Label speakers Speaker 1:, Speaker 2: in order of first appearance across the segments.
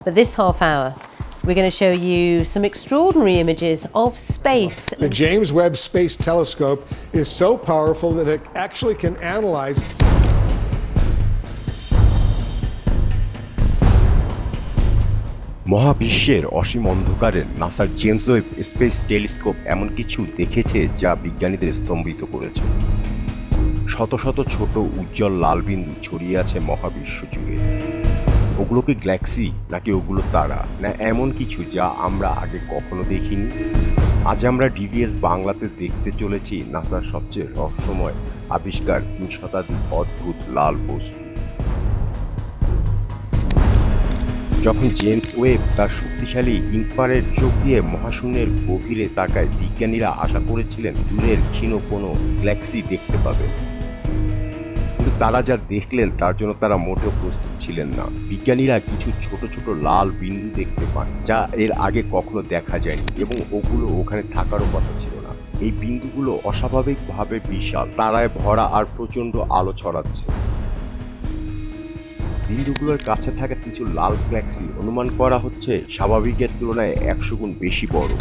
Speaker 1: For this half hour, we're going to show you some extraordinary images of space.
Speaker 2: The James Webb Space Telescope is so powerful that it actually can analyze
Speaker 3: মহাবিশ্বের অসীম অন্ধকারে নাসার James Webb space telescope এমন কিছু দেখেছে যা বিজ্ঞানীদের স্তম্ভিত করেছে শত শত ছোট উজ্জ্বল লাল বিন্দু ছড়িয়ে আছে মহাবিশ্ব জুড়ে ওগুলো কি গ্যালাক্সি নাকি ওগুলো তারা? না, এমন কিছু যা আমরা আগে কখনো দেখিনি? আজ আমরা ডিভিএস বাংলাতে দেখতে চলেছি নাসার সবচেয়ে রহস্যময় আবিষ্কার তিন শতাধিক অদ্ভুত লাল বস্তু। যখন জেমস ওয়েব তার শক্তিশালী ইনফারের চোখ দিয়ে মহাশূন্যের গভীরে তাকায়, বিজ্ঞানীরা আশা করেছিলেন দূরের ক্ষীণ কোনো গ্যালাক্সি দেখতে পাবেন কিন্তু তারা যা দেখলেন তার জন্য তারা মোটেও প্রস্তুত ছিলেন না। বিজ্ঞানীরা কিছু ছোট ছোট লাল বিন্দু দেখতে পান, যা এর আগে কখনো দেখা যায়নি এবং ওগুলো ওখানে থাকারও কথা ছিল না। এই বিন্দুগুলো অস্বাভাবিকভাবে বিশাল, তারায় ভরা আর প্রচণ্ড আলো ছড়াচ্ছে। বিন্দুগুলোর কাছে থাকা কিছু লাল গ্যালাক্সি অনুমান করা হচ্ছে, স্বাভাবিকের তুলনায় একশো গুণ বেশি বড়।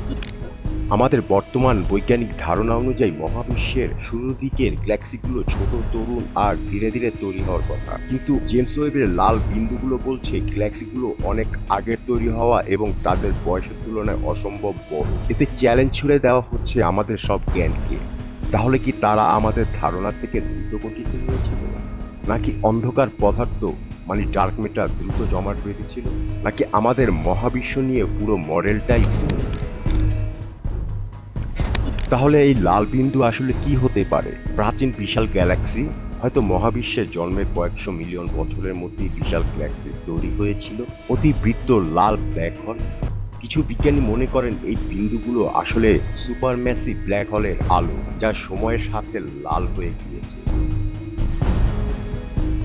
Speaker 3: আমাদের বর্তমান বৈজ্ঞানিক ধারণা অনুযায়ী মহাবিশ্বের শুরুর দিকের গ্যালাক্সিগুলো ছোট, তরুণ আর ধীরে ধীরে তৈরি হওয়ার কথা। কিন্তু জেমস ওয়েবের লাল বিন্দুগুলো বলছে গ্যালাক্সিগুলো অনেক আগের তৈরি হওয়া এবং তাদের বয়সের তুলনায় অসম্ভব বড়। এতে চ্যালেঞ্জ ছুড়ে দেওয়া হচ্ছে আমাদের সব জ্ঞানকে। তাহলে কি তারা আমাদের ধারণা থেকে দ্রুত গতিতে হয়েছিল নাকি অন্ধকার পদার্থ মানে ডার্ক মেটার দ্রুত জমাট বেঁধেছিল? নাকি আমাদের মহাবিশ্ব নিয়ে পুরো মডেলটাই? তাহলে এই লাল বিন্দু আসলে কি হতে পারে? প্রাচীন বিশাল গ্যালাক্সি? হয়তো মহাবিশ্বের জন্মের কয়েকশো মিলিয়ন বছরের মধ্যে বিশাল গ্যালাক্সি তৈরি হয়েছিল। অতিবৃত্ত লাল ব্ল্যাক হল। কিছু বিজ্ঞানী মনে করেন এই বিন্দুগুলো আসলে সুপার ম্যাসি ব্ল্যাক হলের আলো, যা সময়ের সাথে লাল হয়ে গিয়েছে।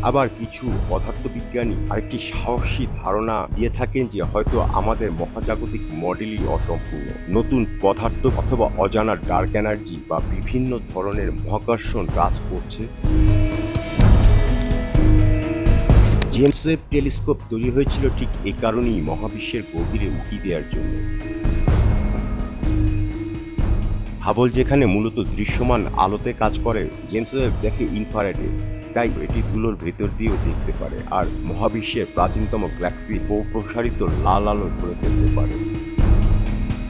Speaker 3: আবার কিছু পদার্থবিজ্ঞানী আরেকটি সাহসী ধারণা দিয়ে থাকেন যে হয়তো আমাদের মহাজাগতিক মডেলই অসম্পূর্ণ। নতুন পদার্থ অথবা অজানা ডার্ক এনার্জি বা বিভিন্ন ধরনের মহাকর্ষণ কাজ করছে। জেমস ওয়েব টেলিস্কোপ তৈরি হয়েছিল ঠিক এই কারণেই মহাবিশ্বের গভীরে উঁকি দেওয়ার জন্য। হাবল যেখানে মূলত দৃশ্যমান আলোতে কাজ করে, জেমস ওয়েব দেখে ইনফ্রারেডে তাই এটি ধুলোর ভেতর দিয়েও দেখতে পারে। আর মহাবিশ্বের প্রাচীনতম গ্যালাক্সি প্রসারিত লাল আলো করে ফেলতে পারে।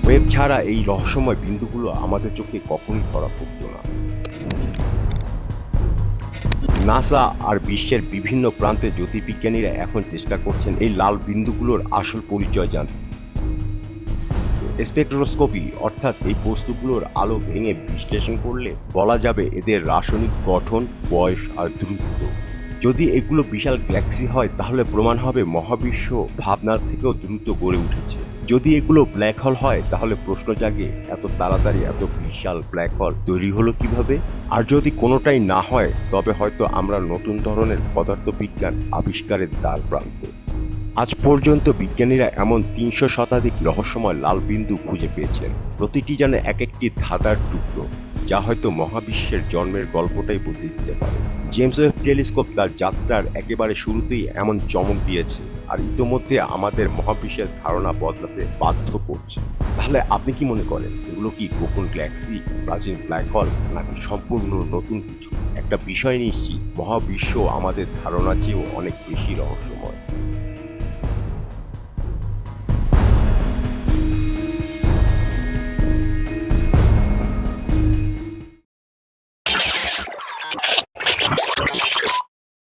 Speaker 3: ওয়েব ছাড়া এই রহস্যময় বিন্দুগুলো আমাদের চোখে কখনোই ধরা পড়তো না। নাসা আর বিশ্বের বিভিন্ন প্রান্তে জ্যোতির্বিজ্ঞানীরা এখন চেষ্টা করছেন এই লাল বিন্দুগুলোর আসল পরিচয় জানতে। স্পেকট্রোস্কোপি, অর্থাৎ এই বস্তুগুলোর আলো ভেঙে বিশ্লেষণ করলে বলা যাবে এদের রাসায়নিক গঠন, বয়স আর দ্রুত যদি এগুলো বিশাল গ্যালাক্সি হয়, তাহলে প্রমাণ হবে মহাবিশ্ব ভাবনার থেকেও দ্রুত গড়ে উঠেছে। যদি এগুলো ব্ল্যাক হল হয়, তাহলে প্রশ্ন জাগে, এত তাড়াতাড়ি এত বিশাল ব্ল্যাক হল তৈরি হলো কীভাবে? আর যদি কোনোটাই না হয়, তবে হয়তো আমরা নতুন ধরনের পদার্থবিজ্ঞান আবিষ্কারের দ্বার প্রান্তে। আজ পর্যন্ত বিজ্ঞানীরা এমন তিনশো শতাধিক রহস্যময় লাল বিন্দু খুঁজে পেয়েছেন। প্রতিটি যেন এক একটি ধাঁধার টুকরো, যা হয়তো মহাবিশ্বের জন্মের গল্পটাই বদলে দিতে পারে। জেমস ওয়েব টেলিস্কোপ তার যাত্রার একেবারে শুরুতেই এমন চমক দিয়েছে, আর ইতোমধ্যে আমাদের মহাবিশ্বের ধারণা বদলাতে বাধ্য করছে। তাহলে আপনি কি মনে করেন, এগুলো কি গোপন গ্যালাক্সি, প্রাচীন ব্ল্যাক হল, নাকি সম্পূর্ণ নতুন কিছু? একটা বিষয় নিশ্চিত, মহাবিশ্ব আমাদের ধারণার চেয়েও অনেক বেশি রহস্যময়।